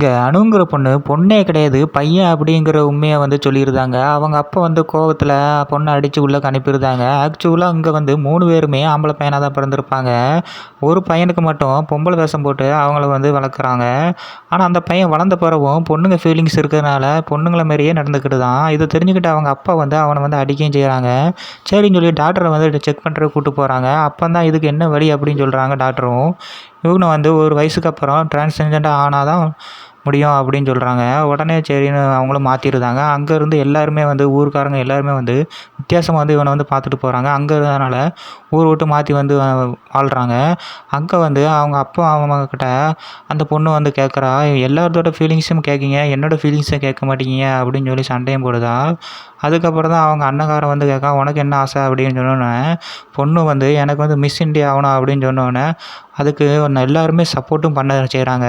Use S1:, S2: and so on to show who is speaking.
S1: இங்கே அணுங்கிற பொண்ணு பொண்ணே கிடையாது பையன் அப்படிங்கிற உண்மையை வந்து சொல்லியிருந்தாங்க. அவங்க அப்பா வந்து கோவத்தில் பொண்ணை அடித்து உள்ளே அனுப்பியிருந்தாங்க. ஆக்சுவலாக இங்கே வந்து மூணு பேருமே ஆம்பளை பையனாக தான் பிறந்திருப்பாங்க. ஒரு பையனுக்கு மட்டும் பொம்பளை வேஷம் போட்டு அவங்கள வந்து வளர்க்குறாங்க. ஆனால் அந்த பையன் வளர்ந்த பிறவும் பொண்ணுங்க ஃபீலிங்ஸ் இருக்கிறதுனால பொண்ணுங்களை மாதிரியே நடந்துக்கிட்டு தான். இதை தெரிஞ்சுக்கிட்டு அவங்க அப்பா வந்து அவனை வந்து அடிக்கவும் செய்கிறாங்க சரின்னு சொல்லி டாக்டரை வந்து செக் பண்ணுறதுக்கு கூப்பிட்டு போகிறாங்க அப்போ தான் இதுக்கு என்ன வழி அப்படின்னு சொல்கிறாங்க டாக்டரும் இவங்க வந்து ஒரு வயசுக்கு அப்புறம் டிரான்ஸ்ஜெண்டர் ஆனால் தான் முடியும் அப்படின்னு சொல்கிறாங்க உடனே சரின்னு அவங்களும் மாற்றிருந்தாங்க அங்கேருந்து எல்லாருமே வந்து ஊர்க்காரங்க எல்லாருமே வந்து வித்தியாசமாக வந்து இவனை வந்து பார்த்துட்டு போகிறாங்க அங்கே இருந்ததுனால ஊர் விட்டு மாற்றி வந்து வாழ்கிறாங்க அங்கே வந்து அவங்க அப்பா அவங்க கிட்ட அந்த பொண்ணு வந்து கேட்குறா எல்லாத்தோட ஃபீலிங்ஸும் கேட்கீங்க என்னோடய ஃபீலிங்ஸும் கேட்க மாட்டீங்க. அப்படின்னு சொல்லி சண்டையும் போடுதா. அதுக்கப்புறம் தான் அவங்க அண்ணக்காரன் வந்து கேட்கா உனக்கு என்ன ஆசை? அப்படின்னு சொன்னோன்னே பொண்ணு வந்து எனக்கு வந்து மிஸ் இண்டியா ஆகணும். அப்படின்னு சொன்னோன்னே அதுக்கு எல்லாருமே சப்போர்ட்டும் பண்ண செய்கிறாங்க